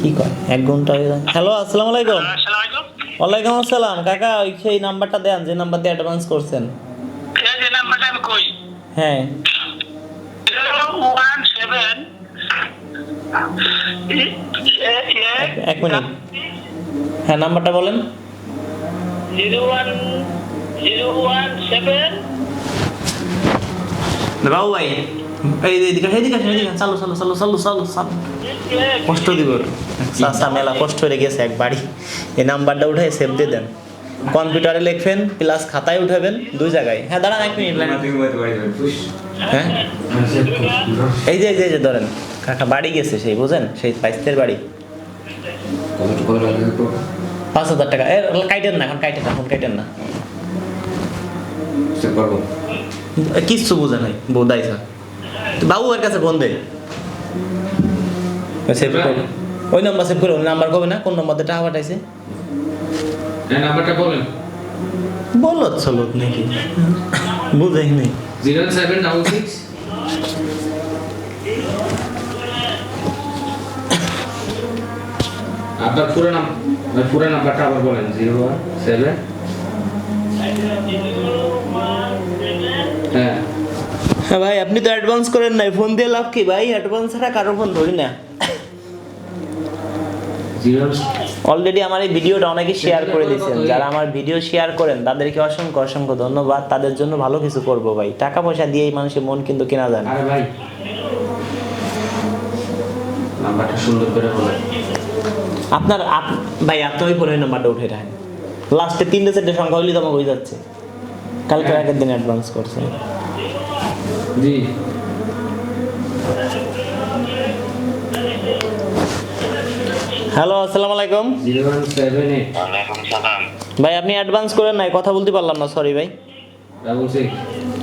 কি কয়? এক ঘণ্টা হ্যালো আসসালামু আলাইকুম। ওয়ালাইকুম আসসালাম। কাকা ওই সেই নাম্বারটা দেন যে নাম্বার দিয়ে অ্যাডভান্স করছেন। এই যে নাম্বারটা আমি কই? হ্যাঁ। এক মিনিট। হ্যাঁ নাম্বারটা বলেন। Zero one zero one seven. বাবু ভাই এই এদিকে এদিকে এদিকে। চালু চালু চালু চালু চালু চালু। কষ্ট দিব। চাষা মেলা কষ্ট হয়ে গেছে এক বাড়ি এই নাম্বারটা উঠে সেভ দিয়ে দেন। কম্পিউটারে লিখবেন প্লাস খাতায় উঠাবেন দুই জায়গায়। হ্যাঁ দাঁড়ান এক মিনিট হ্যাঁ? এই যে এই যে ধরেন। কাকা বাড়ি গেছে সেই বুঝেন? সেই বাইস্তের বাড়ি। পাঁচ হাজার টাকা। এ কাইটেন না এখন কাইটেন না এখন কাইটেন না। কিচ্ছু বোঝে নাই বোধাই স্যার বাবু এর কাছে ফোন দে। সেভ করে। ওই নাম্বার সেভ করে ওই নাম্বার কবে না? কোন নাম্বার টাকা পাঠাইছে? নাম্বারটা বলেন। বলো চলো নাকি? বুঝাই নেই। Zero seven double six. আপনার পুরো নাম পুরো নাম্বারটা আবার বলেন জিরো সেভেন। হ্যাঁ। হ্যাঁ ভাই আপনি তো অ্যাডভান্স করেন নাই। ফোন দিয়ে লাভ কি? ভাই অ্যাডভান্স ছাড়া কারও ফোন ধরি না। অলরেডি আমার এই ভিডিওটা অনেকে শেয়ার করে দিয়েছেন। যারা আমার ভিডিও শেয়ার করেন তাদেরকে অসংখ্য অসংখ্য ধন্যবাদ। তাদের জন্য ভালো কিছু করব ভাই। টাকা পয়সা দিয়েই মানুষের মন কিন্তু কেনা যায় না। ভাই নাম্বারটা সুন্দর করে বলেন আপনার আপ- ভাই আপনি ওই ফোনের নাম্বারটা উঠে রাখেন। লাস্টে তিনটে চারটে সংখ্যা হলেই তো আমার হয়ে যাচ্ছে। কালকে হ্যাঁ। আগের দিন অ্যাডভান্স করছে জি। হ্যালো আসসালামু আলাইকুম। ভাই আপনি অ্যাডভান্স করেন নাই কথা বলতে পারলাম না সরি ভাই।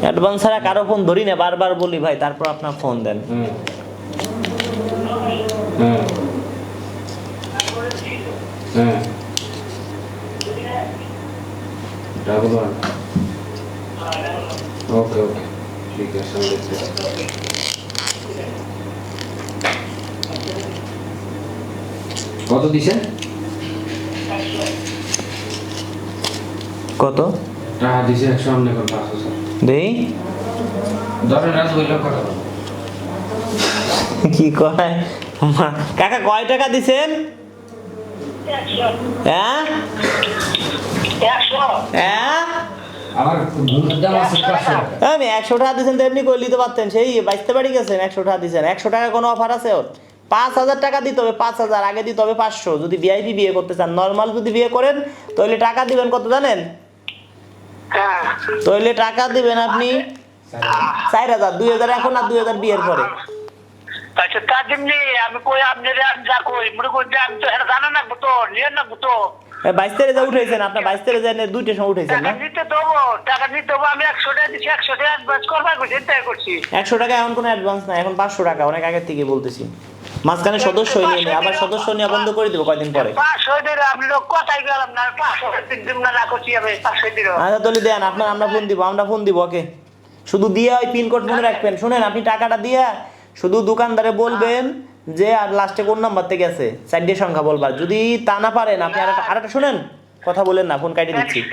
অ্যাডভান্স ছাড়া কারও ফোন ধরি না বারবার বলি ভাই তারপর আপনার ফোন দেন। হুম হ্যাঁ। হ্যাঁ। ডাবল ওয়ান ওকে ওকে কত দিছেন কত? টাকা দিছে একশো পাঁচ হাজার। দেই? ধরেন রাজ বললাম কথা কি কয়? মা- কাকা কয় টাকা দিছেন হ্যাঁ? হ্যাঁ? টাকা। আমি একশো টাকা দিচ্ছেন তো এমনি করলি তো পারতেন। সেই বাইশতে বাড়ি গেছেন একশো টাকা দিচ্ছেন একশো টাকা কোনো অফার আছে ওর? পাঁচ হাজার টাকা দিতে হবে পাঁচ হাজার। আগে দিতে হবে পাঁচশো। যদি ভিআইপি বিয়ে করতে চান নর্মাল যদি বিয়ে করেন তাহলে টাকা দিবেন কত জানেন? হ্যাঁ। তাহলে টাকা দিবেন আপনি চার হাজার দুই হাজার এখন আর দুই হাজার বিয়ের পরে। আচ্ছা তার জন্য আমি কই আপনি যা কই মনে করি আমি তো জানা না তো নিয়ে না তো বাইশ তারিখে যা উঠেছেন আপনার বাইশ দুইটার সময় উঠেছেন না? দেবো টাকা দেবো আমি একশো টাকা দিচ্ছি একশো টাকা অ্যাডভান্স করবার করছি চিন্তাই করছি। একশো টাকা এখন কোনো অ্যাডভান্স নাই এখন পাঁচশো টাকা অনেক আগের থেকে বলতেছি। মাঝখানে সদস্য নিয়ে আবার সদস্য নিয়ে বন্ধ করে দেবো কয়দিন পরে? আচ্ছা তাহলে দেন আপনার আমরা ফোন দিব আমরা ফোন দিব ওকে। শুধু দিয়ে ওই পিনকোড মনে রাখবেন। শুনেন আপনি টাকাটা দিয়ে শুধু দোকানদারে বলবেন যে আর লাস্টে কোন নাম্বার থেকে আছে চারটে সংখ্যা বলবার। যদি তা না পারেন আপনি আর একটা- শুনেন। কথা বলেন না ফোন কাটিয়ে দিচ্ছি।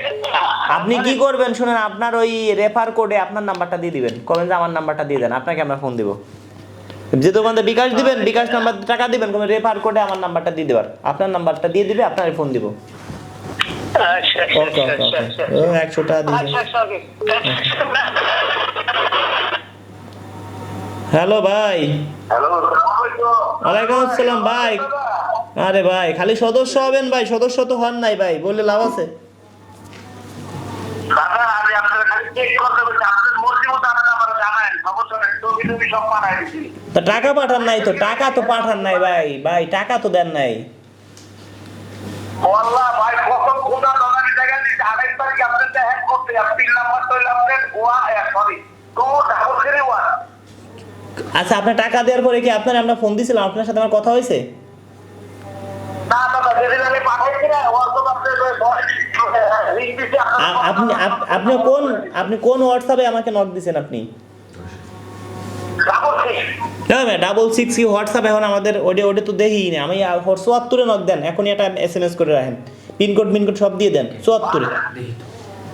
আপনি কি করবেন শুনেন আপনার ওই রেফার কোডে আপনার নাম্বারটা দিয়ে দিবেন। কবেন যে আমার নাম্বারটা দিয়ে দেন আপনাকে আমরা ফোন দিব। যে দোকানদার বিকাশ দিবেন বিকাশ নাম্বার টাকা দিবেন কবে রেফার কোডে আমার নাম্বারটা দিয়ে দেবার। আপনার নাম্বারটা দিয়ে দিবে আপনার ফোন দিব। আচ্ছা ওকে ও একশো টাকা দিয়ে দিবেন। আচ্ছা। ওকে হ্যালো ভাই। ওয়ালাইকুম আসসালাম ভাই। আরে ভাই খালি সদস্য হবেন ভাই সদস্য তো হন নাই ভাই বললে লাভ আছে? টাকা পাঠান নাই তো টাকা তো পাঠান নাই ভাই ভাই টাকা তো দেন নাই। ভাই জায়গা আড়াই তারিখ আপনার হ্যাক করতে তিন নাম্বার তো আপনার ওয়া সরি আচ্ছা আপনার টাকা দেওয়ার পরে কি আপনার আমরা ফোন দিয়েছিলাম আপনার সাথে আমার কথা হয়েছে? না না আপনি আপনি কোন আপনি কোন হোয়াটসঅ্যাপে আমাকে নক দিয়েছেন আপনি? ডাবল সিক্স হ্যাঁ ডাবল সিক্স কি হোয়াটসঅ্যাপ এখন আমাদের ওডে ওডে তো দেখি না। আমি চুয়াত্তরে নক দেন এখনই একটা এস এম এস করে রাখেন পিনকোড পিনকোড সব দিয়ে দেন চুয়াত্তরে।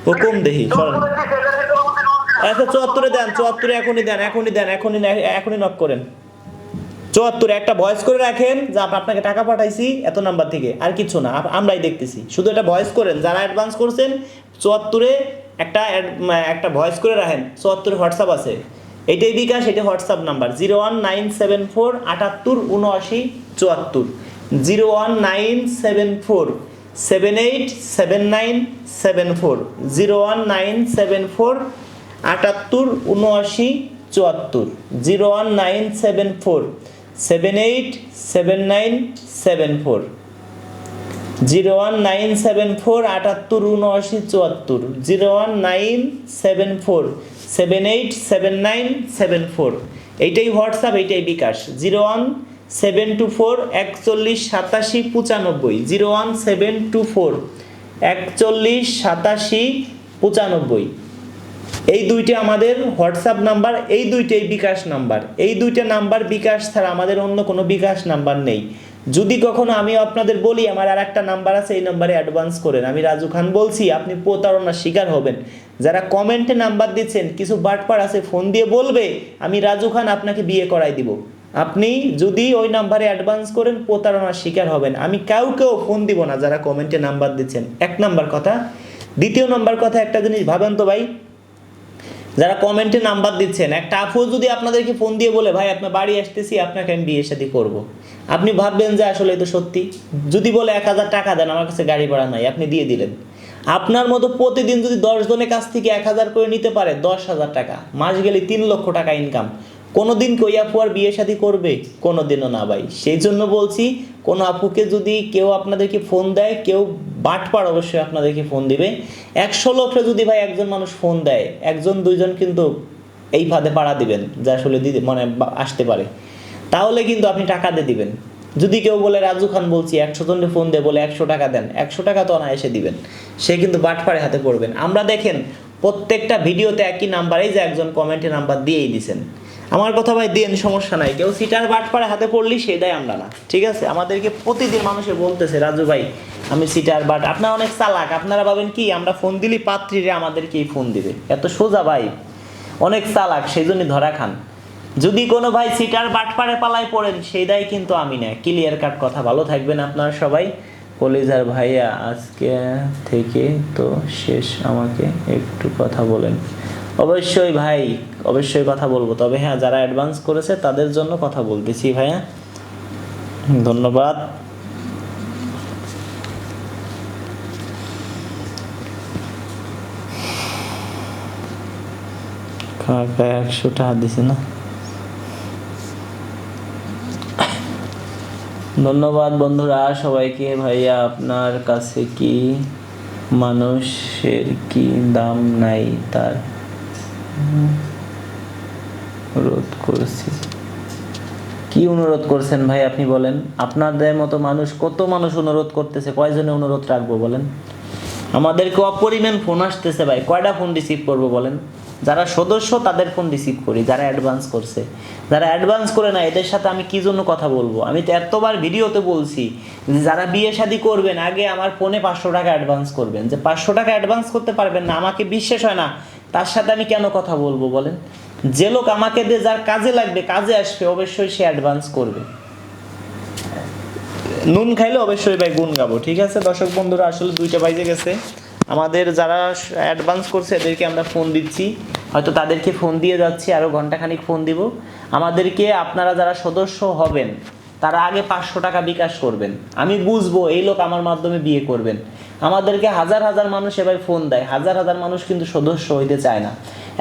ও কম দেখি সরেন। আচ্ছা চুয়াত্তরে দেন, চুয়াত্তরে এখনই দেন এখনই দেন, এখনই এখনই নক করেন। চুয়াত্তরে একটা ভয়েস করে রাখেন, যে আপ- আপনাকে টাকা পাঠাইছি এত নাম্বার থেকে, আর কিছু না আমরাই দেখতেছি। শুধু এটা ভয়েস করেন, যারা অ্যাডভান্স করছেন, চুয়াত্তরে একটা একটা ভয়েস করে রাখেন, চুয়াত্তরে হোয়াটসঅ্যাপ আছে। এটাই বিকাশ এটা WhatsApp number zero one nine seven four আটাত্তর উনআশি চুয়াত্তর। Zero one nine seven four seven eight seven nine seven four zero one nine seven four আটাত্তর, উনআশি, চুয়াত্তর। Zero one nine seven four, seven eight, seven nine, seven four. Zero one nine seven four, আটাত্তর, উনআশি, চুয়াত্তর। Zero one nine seven four, seven eight, seven nine, seven four. এইটাই WhatsApp, এইটাই bKash. Zero one seven two four, একচল্লিশ, সাতাশি, পঁচানব্বই। Zero one seven two four, একচল্লিশ, সাতাশি, পঁচানব্বই। এই দুইটি আমাদের হোয়াটসঅ্যাপ নাম্বার, এই দুইটাই বিকাশ নাম্বার। এই দুইটা নাম্বার বিকাশ ছাড়া আমাদের অন্য কোনো বিকাশ নাম্বার নেই। যদি কখনো আমি আপনাদের বলি, আমার আর একটা নাম্বার আছে, এই নাম্বারে অ্যাডভান্স করেন। আমি রাজু খান বলছি, আপনি প্রতারণার শিকার হবেন। যারা কমেন্টে নাম্বার দিচ্ছেন, কিছু বাটপার আছে, ফোন দিয়ে বলবে, আমি রাজু খান আপনাকে বিয়ে করাই দিব। আপনি যদি ওই নাম্বারে অ্যাডভান্স করেন, প্রতারণার শিকার হবেন। আমি কাউকেও ফোন দিব না যারা কমেন্টে নাম্বার দিচ্ছেন। এক নাম্বার কথা। দ্বিতীয় নাম্বার কথা একটা জিনিস, ভাবেন তো ভাই যারা কমেন্টে নাম্বার দিচ্ছেন, একটা আপু যদি আপনাদেরকে ফোন দিয়ে বলে, ভাই আপনার বাড়ি আসতেছি, আপনাকে আমি বিয়ে শাদী করব। আপনি ভাববেন যে আসলে তো সত্যি? যদি বলে এক হাজার টাকা দেন, আমার কাছে গাড়ি ভাড়া নাই, আপনি দিয়ে দিলেন। আপনার মতো প্রতিদিন যদি দশ জনের কাছ থেকে এক হাজার করে নিতে পারে, দশ হাজার টাকা। মাস গেলে তিন লক্ষ টাকা ইনকাম কোনোদিন কি ওই আপু আর বিয়ে শাদী করবে? কোনোদিনও না, ভাই। সেই জন্য বলছি কোনো আপুকে যদি কেউ আপনাদেরকে ফোন দেয়, কেউ বাটপার অবশ্যই আপনাদেরকে ফোন দিবে। একশো লোকরে যদি ভাই একজন মানুষ ফোন দেয়, একজন, দুইজন কিন্তু এই ফাঁদে পাড়া দিবেন, যা আসলে দিদি মানে আসতে পারে। তাহলে কিন্তু আপনি টাকা দিয়ে দিবেন। যদি কেউ বলে, রাজু খান বলছি, একশো জনকে ফোন দিয়ে বলে একশো টাকা দেন। একশো টাকা তো এসে দিবেন। সে কিন্তু বাটপাড়ে হাতে পড়বেন। আমরা দেখেন, প্রত্যেকটা ভিডিওতে একই নাম্বারেই যে একজন কমেন্টে নাম্বার দিয়েই দিছেন। আমার কথা ভাই দেন, সমস্যা নাই। কেউ সিটার বাটপাড়ে হাতে পড়লি সেটাই আমরা না। ঠিক আছে? আমাদেরকে প্রতিদিন মানুষে বলতেছে, রাজু ভাই, আমি সিটার বাট আপনারা অনেক চালাক, আপনারা ভাবেন কি, আমরা ফোন দিলি পাত্রীরে আমাদেরকেই ফোন দিবে। এত সোজা ভাই। অনেক চালাক সেই জন্যই ধরা খান। যদি কোনো ভাই সিটার বাটপাড়ে পালায় পড়েন সেই দায় কিন্তু আমি না। ক্লিয়ার কাট কথা। ভালো থাকবেন আপনারা সবাই। কলিজার ভাইয়া, আজকে থেকে তো শেষ। আমাকে একটু কথা বলেন। অবশ্যই ভাই, অবশ্যই কথা বলব। তবে হ্যাঁ যারা অ্যাডভান্স করেছে, তাদের জন্য কথা বলতেছি ভাইয়া। ধন্যবাদ। একশো টাকা দিছে না? ধন্যবাদ বন্ধুরা, সবাইকে ভাইয়া, আপনার কাছে কি মানুষের কি দাম নাই তার? অনুরোধ করছি। কি অনুরোধ করছেন ভাই আপনি বলেন? আপনাদের মতো মানুষ, কত মানুষ অনুরোধ করতেছে? কয়জনে অনুরোধ রাখব বলেন? আমাদেরকে অপরিমাণ ফোন আসতেছে ভাই। কয়টা ফোন রিসিভ করব বলেন? যারা সদস্য, তাদের ফোন রিসিভ করি। যারা অ্যাডভান্স করছে। যারা অ্যাডভান্স করে না, এদের সাথে আমি কি জন্য কথা বলব? আমি তো এতবার ভিডিওতে বলছি যে যারা বিয়ে শাদী করবেন, আগে আমার ফোনে পাঁচশো টাকা অ্যাডভান্স করবেন। যে পাঁচশো টাকা অ্যাডভান্স করতে পারবেন না, আমাকে বিশ্বাস হয় না তার সাথে আমি কেন কথা বলব বলেন? যে লোক আমাকে দিয়ে যার কাজে লাগবে, কাজে আসবে, অবশ্যই সে অ্যাডভান্স করবে। নুন খাইলে অবশ্যই ভাই গুণ গাবো, ঠিক আছে? দর্শক বন্ধুরা, আসলে দুইটা বাইজে গেছে। আমাদের যারা অ্যাডভান্স করছে, এদেরকে আমরা ফোন দিচ্ছি। হয়তো তাদেরকে ফোন দিয়ে যাচ্ছি আরও ঘন্টাখানিক ফোন দিব। আমাদেরকে আপনারা যারা সদস্য হবেন, তারা আগে পাঁচশো টাকা বিকাশ করবেন। আমি বুঝব, এই লোক আমার মাধ্যমে বিয়ে করবেন। আমাদেরকে হাজার হাজার মানুষ এবার ফোন দেয়। হাজার হাজার মানুষ কিন্তু সদস্য হইতে চায় না।